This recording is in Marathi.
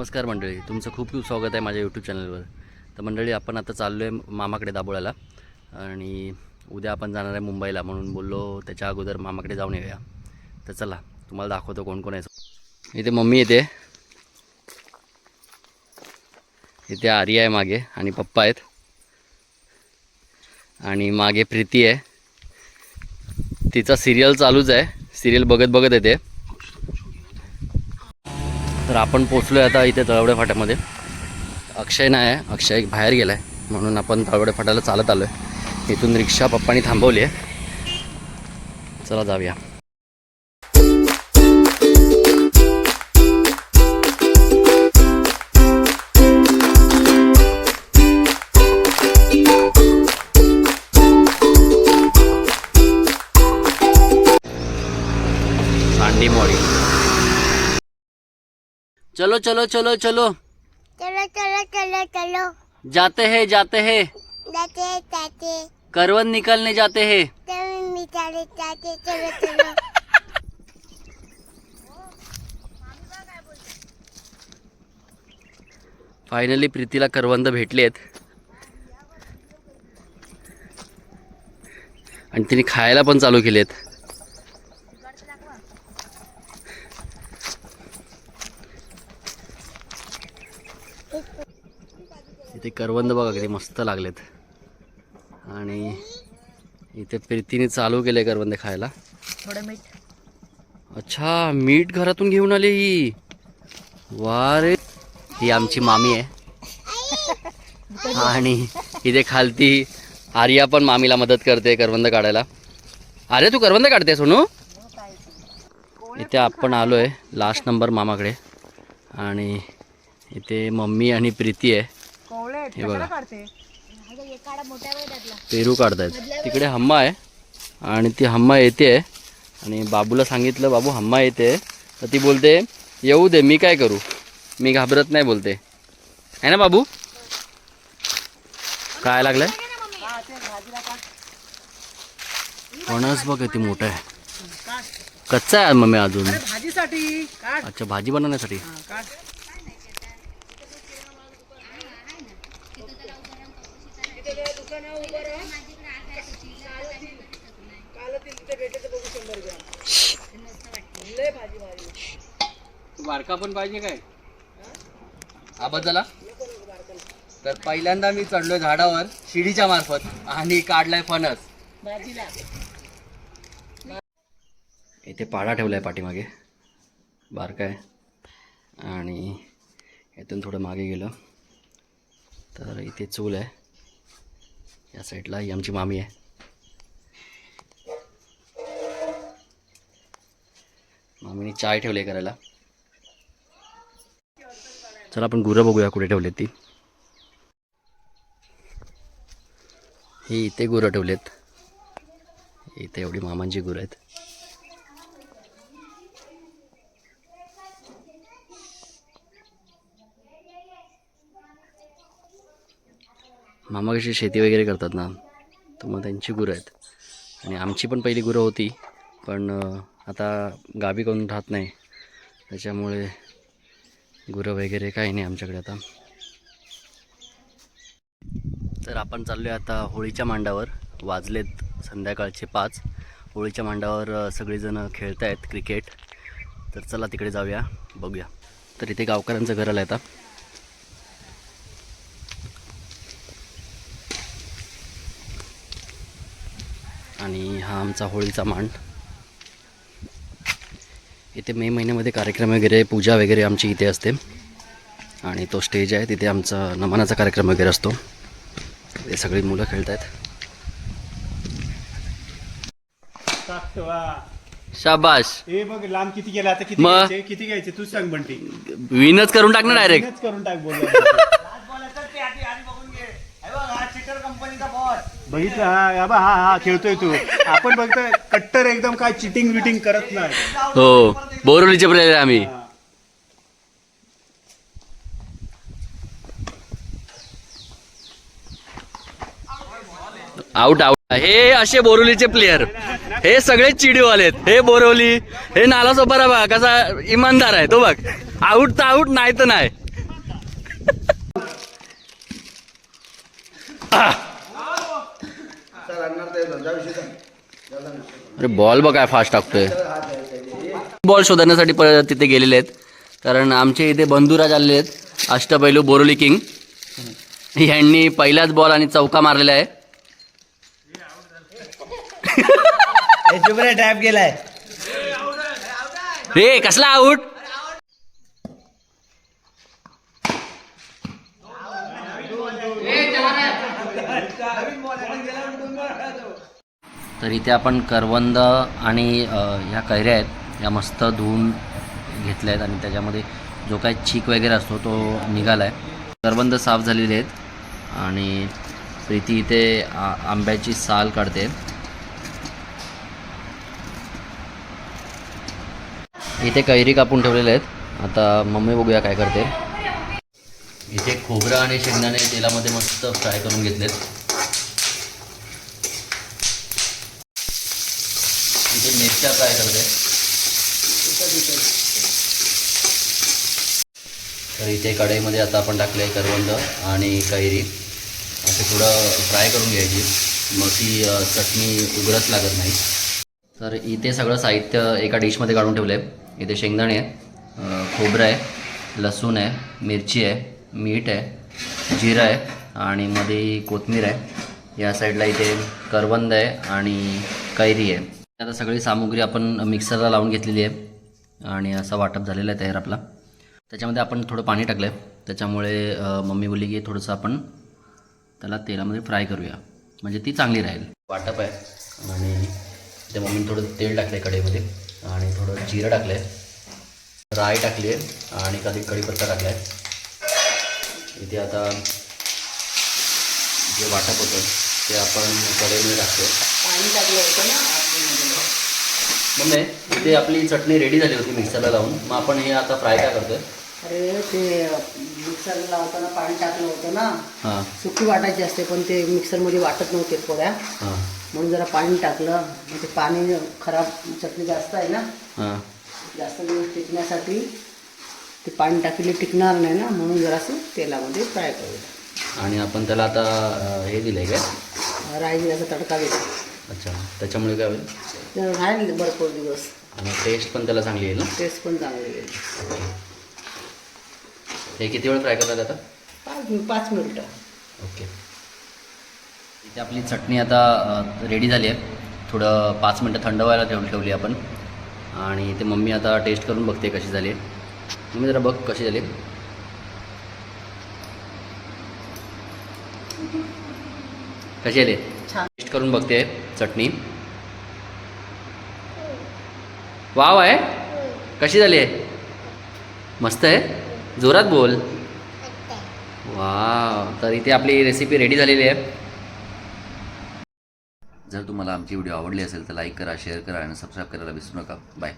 नमस्कार मंडळी तुमचं खूप खूप स्वागत आहे माझ्या यूट्यूब चॅनलवर तर मंडळी आपण आता चाललो आहे मामाकडे दाबोळ्याला आणि उद्या आपण जाणार आहे मुंबईला म्हणून बोललो त्याच्या अगोदर मामाकडे जाऊन येऊया. तर चला तुम्हाला दाखवतो कोण कोण आहे. इथे मम्मी येते. इथे आर्या आहे मागे आणि पप्पा आहेत. आणि मागे प्रीती आहे. तिचा सिरियल चालूच आहे. सिरियल बघत बघत येते. तर आपण पोचलो आहे आता इथे तळवडे फाट्यामध्ये. अक्षय नाही आहे अक्षय बाहेर गेला आहे म्हणून आपण तळवडे फाट्याला चालत आलो आहे इथून रिक्षा पप्पानी थांबवली आहे. चला जाऊया. चलो चलो चलो चलो। चलो चलो चलो चलो। जाते हैं जाते हैं। जाते जाते करवन निकलने जाते हैं। चलो निकाले जाते चलो चलो। फायनली प्रीतीला करवंद भेटले आहेत आणि तिने खायला पण चालू केलेत। इथे करवंद बघा किती मस्त लागलेत. आणि इथे प्रीतीने चालू केले करवंद खायला. थोडं मीठ. अच्छा मीठ घरातून घेऊन आले ही. वा रे. ही आमची मामी आहे. आणि इथे खालती आर्या पण मामीला मदत करते करवंद काढायला. अरे तू करवंद काढते सोनू? इथे आपण आलो आहे लास्ट नंबर मामाकडे. आणि इथे मम्मी आणि प्रीती आहे. हे बघा. पेरू काढतायत. तिकडे हम्मा आहे आणि ती हम्मा येते. आणि बाबूला सांगितलं बाबू हम्मा येते. तर ती बोलते येऊ दे मी काय करू? मी घाबरत नाही बोलते. आहे ना बाबू? काय लागलंय? फणस बघ किती मोठं आहे. कच्चा आहे मम्मी अजून. अच्छा भाजी बनवण्यासाठी. बारका पण पाहिजे काय? आबाद झाला तर पहिल्यांदा मी चढलोय झाडावर शिडीच्या मार्फत आणि काढलाय फणस. इथे पाडा ठेवलाय पाठीमागे. बारका आहे. आणि इथून थोडं मागे गेलं. तर इथे चूल आहे. या साईडला ही आमची मामी आहे. मामीने चाय ठेवली आहे करायला. चला आपण गुरं बघूया कुठे ठेवलेत ती. ही इथे गुरं ठेवलेत. इथे एवढी मामांची गुरं आहेत. मामा कशी शेती वगैरे करतात ना तर मग त्यांची गुरं आहेत. आणि आमची पण पहिली गुरं होती पण आता गावी करून राहत नाही. त्याच्यामुळे गुरं वगैरे काही नाही आमच्याकडे आता. तर आपण चाललो आहे आता होळीच्या मांडावर. वाजलेत संध्याकाळचे पाच. होळीच्या मांडावर सगळेजणं खेळत आहेत क्रिकेट. तर चला तिकडे जाऊया बघूया. तर इथे गावकऱ्यांचं घर आलं आहे आता आणि हा आमचा होळीचा मांड इथे मे महिन्यामध्ये कार्यक्रम वगैरे पूजा वगैरे आमची इथे असते. आणि तो स्टेज आहे तिथे आमचा नमनाचा कार्यक्रम वगैरे असतो. ते सगळी मुलं खेळत आहेत शाबाश हे बघ लांब किती गेला आता किती किती घ्यायचे? तू सांग बंटी. विनच करून टाक ना डायरेक्ट करून टाक बोल बघितलं? हा बाबा हा हा खेळतोय तू. आपण बघतोय कट्टर एकदम काय चिटिंग विटिंग करत नाही. हो बोरवलीचे प्लेयर आहे आम्ही. आउट आउट हे असे बोरवलीचे प्लेयर हे सगळे चिडीवाले आहेत. हे बोरवली हे नाला सोपारा बघा कसा इमानदार आहे तो बघ. आउट तर आउट नाही तर नाही. अरे बॉल बघ काय फास्ट टाकतोय. बॉल शोधण्यासाठी परत तिथे गेलेले आहेत. कारण आमचे इथे बंधुराज आलेले आहेत. अष्टपैलू बोरोली किंग. यांनी पहिलाच बॉल आणि चौका मारलेला आहे. टॅप गेलाय रे कसला आऊट तर इथे आपण करवंद आणि ह्या कैऱ्या आहेत या मस्त धुवून घेतल्या आहेत आणि त्याच्यामध्ये जो काही चीक वगैरे असतो तो निघाला आहे करवंद साफ झालेले आहेत आणि प्रीती इथे आंब्याची साल काढते. इथे कैरी कापून ठेवलेले आहेत. आता मम्मी बघूया काय करते. इथे खोबरं आणि शेंगदाणे तेलामध्ये मस्त फ्राय करून घेतलेत. इथे मिरच्या फ्राय करते. तर इथे कढईमध्ये आता आपण टाकले करवंद आणि कैरी. असं थोडं फ्राय करून घ्यायची. मग ती चटणी उघडच लागत नाही. तर इथे सगळं साहित्य एका डिशमध्ये काढून ठेवलं आहे इथे शेंगदाणे आहे खोबरं आहे लसूण आहे मिरची आहे मीठ आहे जिरं आहे आणि मध्ये कोथमीर आहे. या साईडला इथे करवंद आहे आणि कैरी आहे. आता सगळी सामुग्री आपण मिक्सरला लावून घेतलेली आहे आणि असा वाटप झालेला आहे तयार आपला. त्याच्यामध्ये आपण थोडं पाणी टाकलं आहे त्याच्यामुळे मम्मी बोलली की थोडंसं आपण त्याला तेलामध्ये फ्राय करूया. म्हणजे ती चांगली राहील. वाटप आहे. आणि त्या मम्मीने थोडं तेल टाकलं आहे कढईमध्ये. आणि थोडं जिरं टाकलं आहे राय टाकली आहे. आणि कधी कढीपत्ता टाकला आहे. इथे आता जे वाटप होतं ते आपण कढईमध्ये टाकतो पाणी टाकलं होतं ना? मम्मी इथे आपली चटणी रेडी झाली होती मिक्सरला लावून. मग आपण हे आता फ्राय काय करतोय? अरे ते मिक्सरला लावताना पाणी टाकलं होतं ना. हां. सुकी वाटायची असते पण ते मिक्सरमध्ये वाटत नव्हते पोळ्या हां. म्हणून जरा पाणी टाकलं. ते पाणी खराब चटणी जास्त आहे ना. हां. जास्त दिवस टिकण्यासाठी ते पाणी टाकले टिकणार नाही ना. म्हणून जरासं तेलामध्ये फ्राय करूया. आणि आपण त्याला आता हे दिलं आहे काय? राई जिऱ्याचा तडका देतो. अच्छा त्याच्यामुळे काय होईल? राहील भरपूर दिवस. आणि टेस्ट पण त्याला चांगली येईल ना? टेस्ट पण चांगली येईल. हे किती वेळ फ्राय करतात आता? पाच पाच मिनटं. ओके इथे आपली चटणी आता रेडी झाली आहे. थोडं पाच मिनटं थंड व्हायला ठेवून ठेवली आपण. आणि ते मम्मी आता टेस्ट करून बघते कशी झाली आहे. मम्मी जरा बघ कशी झाली कशी आली छान. करून बघते चटणी. वाव आहे? कशी झाली आहे? मस्त आहे? जोरात बोल. वा तर इथे आपली रेसिपी रेडी झालेली आहे. जर तुम्हाला आमची व्हिडिओ आवडली असेल तर लाईक करा शेअर करा आणि सबस्क्राईब करायला विसरू नका. बाय